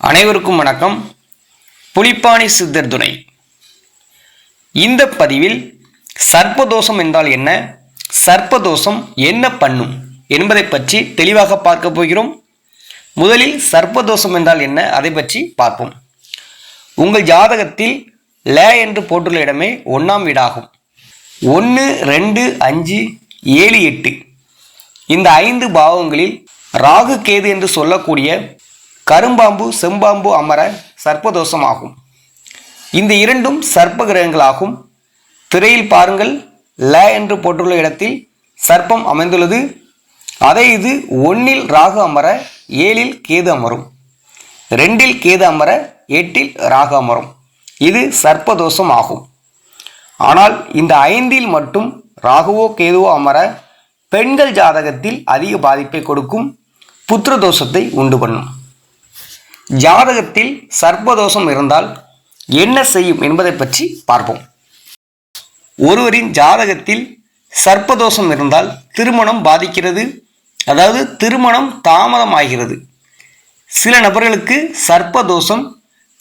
அனைவருக்கும் வணக்கம். புலிப்பாணி சித்தர் துணை. இந்த பதிவில் சர்ப்பதோஷம் என்றால் என்ன? சர்ப்பதோஷம் என்ன பண்ணும் என்பதை பற்றி தெளிவாக பார்க்க போகிறோம். முதலில் சர்ப்பதோஷம் என்றால் என்ன? அதை பற்றி பார்ப்போம். உங்கள் ஜாதகத்தில் ல என்று போட்டுள்ள இடமே ஒன்றாம் வீடாகும். ஒன்று ரெண்டு அஞ்சு ஏழு எட்டு. இந்த ஐந்து பாவங்களில் ராகு கேது என்று சொல்லக்கூடிய கரும்பாம்பு செம்பாம்பு அமர சர்ப்பதோஷமாகும். இந்த இரண்டும் சர்ப்ப கிரகங்களாகும். திரையில் பாருங்கள் ல என்று போட்டுள்ள இடத்தில் சர்ப்பம் அமைந்துள்ளது. அதே இது ஒன்றில் ராகு அமர ஏழில் கேது அமரும். ரெண்டில் கேது அமர எட்டில் ராகு அமரும். இது சர்ப்பதோஷம் ஆகும் ஆனால் இந்த ஐந்தில் மட்டும் ராகுவோ கேதுவோ அமர பெண்கள் ஜாதகத்தில் அதிக பாதிப்பை கொடுக்கும் புத்திர தோஷத்தை உண்டு பண்ணும். ஜாதகத்தில் சர்ப்பதோஷம் இருந்தால் என்ன செய்யும் என்பதை பற்றி பார்ப்போம். ஒருவரின் ஜாதகத்தில் சர்ப்பதோஷம் இருந்தால் திருமணம் பாதிக்கிறது அதாவது திருமணம் தாமதமாகிறது. சில நபர்களுக்கு சர்ப்பதோஷம்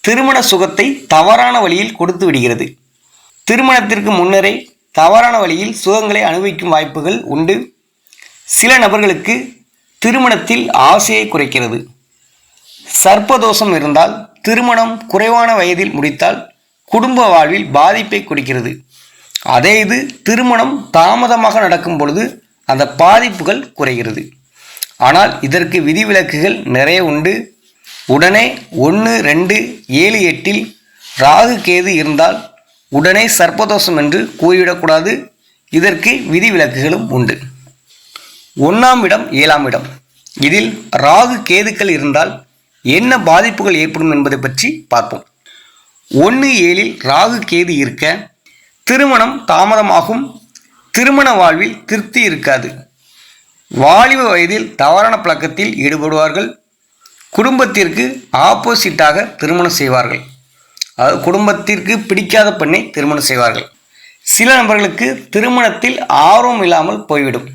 திருமண சுகத்தை தவறான வழியில் கொடுத்து விடுகிறது. திருமணத்திற்கு முன்னரே தவறான வழியில் சுகங்களை அனுபவிக்கும் வாய்ப்புகள் உண்டு. சில நபர்களுக்கு திருமணத்தில் ஆசையை குறைக்கிறது. சர்ப்பதோஷம் இருந்தால் திருமணம் குறைவான வயதில் முடித்தால் குடும்ப வாழ்வில் பாதிப்பை கொடுக்கிறது. அதே இது திருமணம் தாமதமாக நடக்கும் பொழுது அந்த பாதிப்புகள் குறைகிறது. ஆனால் இதற்கு விதிவிலக்குகள் நிறைய உண்டு. உடனே ஒன்று ரெண்டு ஏழு எட்டில் ராகு கேது இருந்தால் உடனே சர்ப்பதோஷம் என்று கூறிவிடக்கூடாது. இதற்கு விதிவிலக்குகளும் உண்டு. ஒன்றாம் இடம் ஏழாம் இடம். இதில் ராகு கேதுக்கள் இருந்தால் என்ன பாதிப்புகள் ஏற்படும் என்பதை பற்றி பார்ப்போம். ஒன்று ஏழில் ராகு கேது இருக்க திருமணம் தாமதமாகும். திருமண வாழ்வில் திருப்தி இருக்காது. வாலிப வயதில் தவறான பழக்கத்தில் ஈடுபடுவார்கள். குடும்பத்திற்கு ஆப்போசிட்டாக திருமணம் செய்வார்கள். அதாவது குடும்பத்திற்கு பிடிக்காத பெண்ணை திருமணம் செய்வார்கள். சில நபர்களுக்கு திருமணத்தில் ஆர்வம் இல்லாமல் போய்விடும்.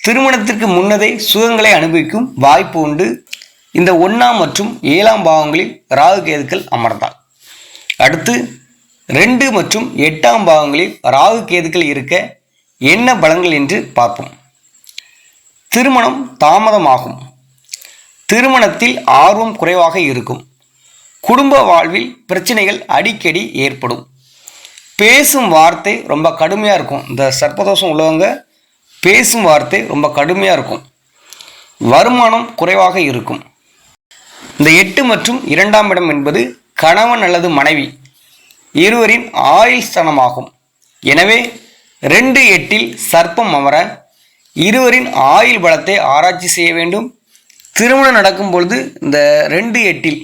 திருமணத்திற்கு முன்னதே சுகங்களை அனுபவிக்கும் வாய்ப்பு உண்டு. இந்த ஒன்றாம் மற்றும் ஏழாம் பாவங்களில் ராகு கேதுக்கள் அமர்ந்தால் அடுத்து ரெண்டு மற்றும் எட்டாம் பாவங்களில் ராகு கேதுக்கள் இருக்க என்ன பலன்கள் என்று பார்ப்போம். திருமணம் தாமதமாகும். திருமணத்தில் ஆர்வம் குறைவாக இருக்கும். குடும்ப வாழ்வில் பிரச்சனைகள் அடிக்கடி ஏற்படும். பேசும் வார்த்தை ரொம்ப கடுமையாக இருக்கும். இந்த சர்ப்பதோஷம் உள்ளவங்க பேசும் வார்த்தை ரொம்ப கடுமையாக இருக்கும். வருமானம் குறைவாக இருக்கும். இந்த எட்டு மற்றும் இரண்டாம் இடம் என்பது கணவன் அல்லது மனைவி இருவரின் ஆயுள் ஸ்தானமாகும். எனவே ரெண்டு எட்டில் சர்ப்பம் அமர இருவரின் ஆயுள் பலத்தை ஆராய்ச்சி செய்ய வேண்டும். திருமணம் நடக்கும் பொழுது இந்த ரெண்டு எட்டில்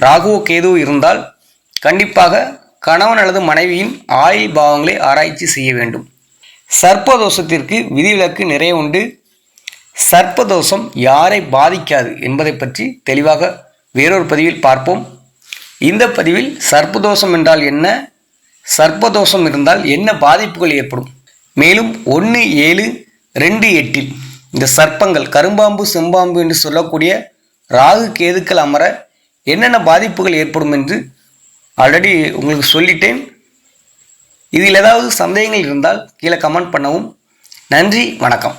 ராகுவோ கேதுவோ இருந்தால் கண்டிப்பாக கணவன் அல்லது மனைவியின் ஆயுள் பாவங்களை ஆராய்ச்சி செய்ய வேண்டும். சர்ப்பதோஷத்திற்கு விதிவிலக்கு நிறைய உண்டு. சர்ப்பதோஷம் யாரை பாதிக்காது என்பதை பற்றி தெளிவாக வேறொரு பதிவில் பார்ப்போம். இந்த பதிவில் சர்ப்பதோஷம் என்றால் என்ன? சர்ப்பதோஷம் இருந்தால் என்ன பாதிப்புகள் ஏற்படும்? மேலும் ஒன்று ஏழு ரெண்டு எட்டில் இந்த சர்ப்பங்கள் கரும்பாம்பு செம்பாம்பு என்று சொல்லக்கூடிய ராகு கேதுக்கள் அமர என்னென்ன பாதிப்புகள் ஏற்படும் என்று ஆல்ரெடி உங்களுக்கு சொல்லிட்டேன். இதில் ஏதாவது சந்தேகங்கள் இருந்தால் கீழே கமெண்ட் பண்ணவும். நன்றி வணக்கம்.